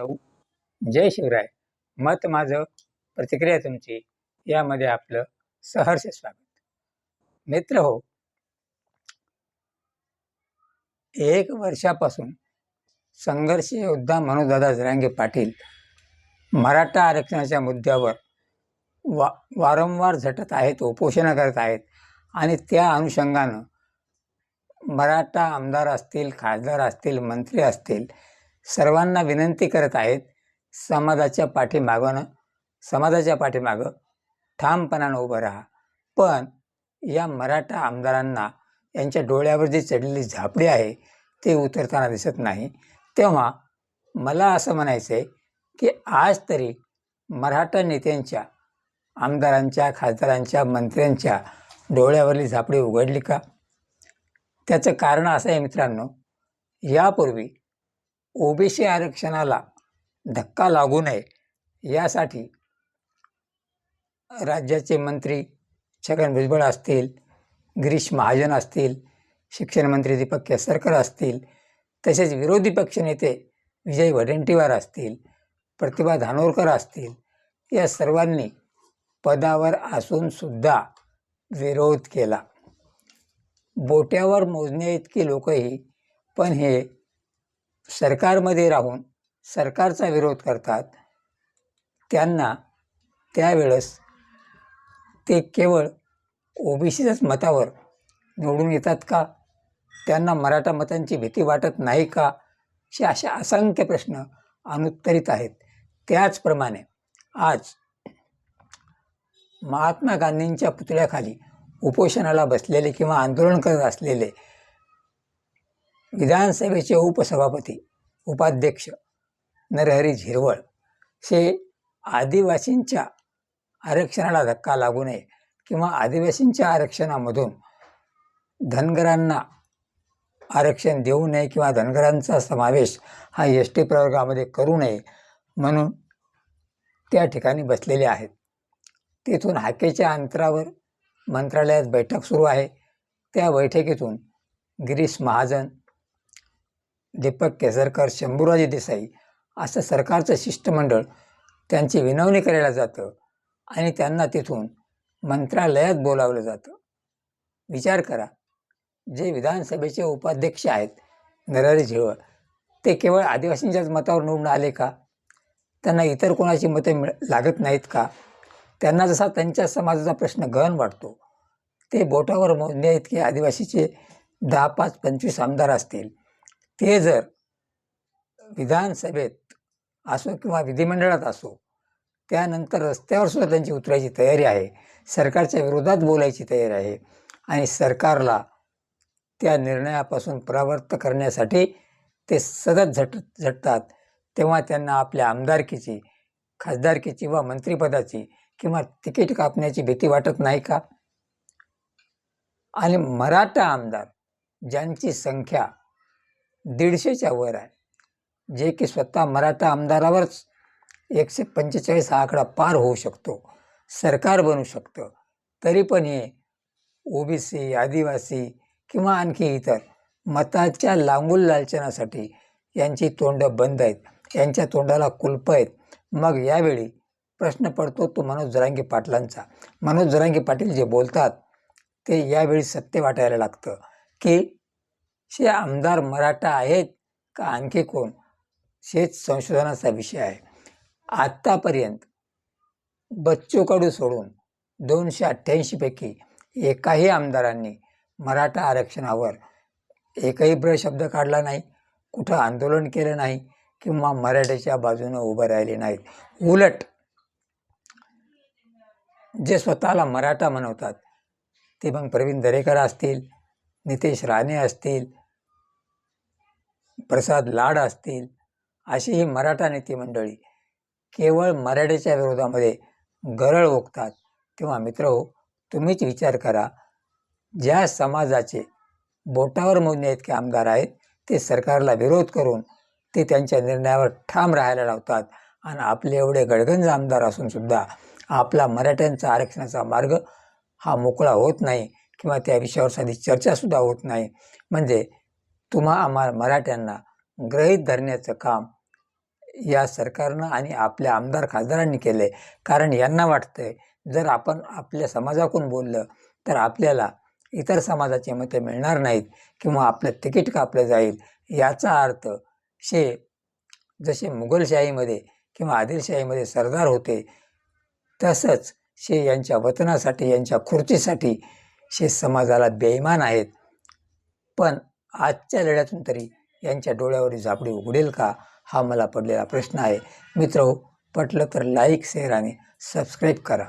जाऊ. जय शिवराय. मत माझं. प्रतिक्रिया तुमची. यामध्ये आपलं सहर्ष स्वागत. मित्र हो. एक वर्षापासून संघर्ष योद्धा मनोदादा जरांगे पाटील मराठा आरक्षणाच्या मुद्द्यावर वा वारंवार झटत आहेत उपोषणं करत आहेत आणि त्या अनुषंगानं मराठा आमदार असतील खासदार असतील मंत्री असतील सर्वांना विनंती करत आहेत समाजाच्या पाठीमागं समाजाच्या पाठीमागं ठामपणानं उभं राहा. पण या मराठा आमदारांना यांच्या डोळ्यावर जी चढलेली झापडी आहे ती उतरताना दिसत नाही. तेव्हा मला असं म्हणायचं आहे की आज तरी मराठा नेत्यांच्या आमदारांच्या खासदारांच्या मंत्र्यांच्या डोळ्यावरली झापडी उघडली का? त्याचं कारण असं आहे मित्रांनो यापूर्वी ओबीसी आरक्षणाला धक्का लागू नये यासाठी राज्याचे मंत्री छगन भुजबळ असतील गिरीश महाजन असतील शिक्षणमंत्री दीपक केसरकर असतील तसेच विरोधी पक्षनेते विजय वडेंटीवार असतील प्रतिभा धानोरकर असतील या सर्वांनी पदावर असूनसुद्धा विरोध केला. बोट्यावर मोजण्या इतकी लोकही पण हे सरकारमध्ये राहून सरकारचा विरोध करतात त्यांना त्यावेळेस ते केवळ ओबीसीच्याच मतावर निवडून येतात का? त्यांना मराठा मतांची भीती वाटत नाही का? असे असे असंख्य प्रश्न अनुत्तरित आहेत. त्याचप्रमाणे आज महात्मा गांधींच्या पुतळ्याखाली उपोषणाला बसलेले किंवा आंदोलन करत असलेले विधानसभेचे उपसभापती उपाध्यक्ष नरहरी झिरवळ हे आदिवासींच्या आरक्षणाला धक्का लागू नये किंवा आदिवासींच्या आरक्षणामधून धनगरांना आरक्षण देऊ नये किंवा धनगरांचा समावेश हा एस टी प्रवर्गामध्ये करू नये म्हणून त्या ठिकाणी बसलेले आहेत. तिथून हाकेच्या अंतरावर मंत्रालयात बैठक सुरू आहे. त्या बैठकीतून गिरीश महाजन दीपक केसरकर शंभूराजे देसाई असं सरकारचं शिष्टमंडळ त्यांची विनवणी करायला जातं आणि त्यांना तिथून मंत्रालयात बोलावलं जातं. विचार करा जे विधानसभेचे उपाध्यक्ष आहेत नरहरी झिरवळ ते केवळ आदिवासींच्याच मतावर निवडून आले का? त्यांना इतर कोणाची मतं मिळ लागत नाहीत का? त्यांना जसा त्यांच्या समाजाचा प्रश्न गहन वाटतो ते बोटावर मोजण्या इतके आदिवासीचे दहा पाच पंचवीस आमदार असतील. ते जर विधानसभेत असो किंवा विधिमंडळात असो त्यानंतर रस्त्यावर सुद्धा त्यांची उतरायची तयारी आहे. सरकारच्या विरोधात बोलायची तयारी आहे. आणि सरकारला त्या निर्णयापासून परावर्त करण्यासाठी ते सतत झट झटतात. तेव्हा त्यांना आपल्या आमदारकीची खासदारकीची व मंत्रिपदाची किंवा तिकीट कापण्याची भीती वाटत नाही का? आणि मराठा आमदार ज्यांची संख्या दीडशेच्या वर आहे. जे की स्वतः मराठा आमदारावरच एकशे पंचेचाळीस हा आकडा पार होऊ शकतो. सरकार बनू शकतं. तरी पण हे ओबीसी आदिवासी किंवा आणखी इतर मताच्या लांगूल लालचनासाठी यांची तोंडं बंद आहेत. यांच्या तोंडाला कुलप आहेत. मग यावेळी प्रश्न पडतो तो मनोज जरांगी पाटलांचा. मनोज जरांगी पाटील जे बोलतात ते यावेळी सत्य वाटायला लागतं की असे आमदार मराठा आहेत का आणखी कोण? हेच संशोधनाचा विषय आहे. आत्तापर्यंत बच्चू कडू सोडून दोनशे अठ्ठ्याऐंशीपैकी एकाही आमदारांनी मराठा आरक्षणावर एकही ब्र शब्द काढला नाही कुठं आंदोलन केलं नाही किंवा मराठ्याच्या बाजूनं उभं राहिले नाहीत. उलट जे स्वतःला मराठा म्हणवतात ते मग प्रवीण दरेकर असतील नितेश राणे असतील प्रसाद लाड असतील अशी ही मराठा नेते मंडळी केवळ मराठ्याच्या विरोधामध्ये गरळ ओकतात तेव्हा मित्र हो तुम्हीच विचार करा ज्या समाजाचे बोटावर मोजणे इतके आमदार आहेत ते सरकारला विरोध करून ते त्यांच्या निर्णयावर ठाम राहायला लावतात आणि आपले एवढे गडगंज आमदार असूनसुद्धा आपला मराठ्यांचा आरक्षणाचा मार्ग हा मोकळा होत नाही किंवा त्या विषयावर साधी चर्चासुद्धा होत नाही. म्हणजे तुम्हा आम्हा मराठ्यांना ग्रहित धरण्याचं काम या सरकारनं आणि आपल्या आमदार खासदारांनी केलं आहे कारण यांना वाटतं आहे जर आपण आपल्या समाजाकडून बोललं तर आपल्याला इतर समाजाची मते मिळणार नाहीत किंवा आपलं तिकीट कापलं जाईल. याचा अर्थ शे जसे मुघलशाहीमध्ये किंवा आदिलशाहीमध्ये सरदार होते तसंच शे यांच्या वतनासाठी यांच्या खुर्चीसाठी शे समाजाला बेईमान आहेत. पण आजच्या लढ्यातून तरी यांच्या डोळ्यावरील झापडी उघडेल का हा मला पडलेला प्रश्न आहे. मित्र पटलं तर लाईक शेअर आणि सबस्क्राईब करा.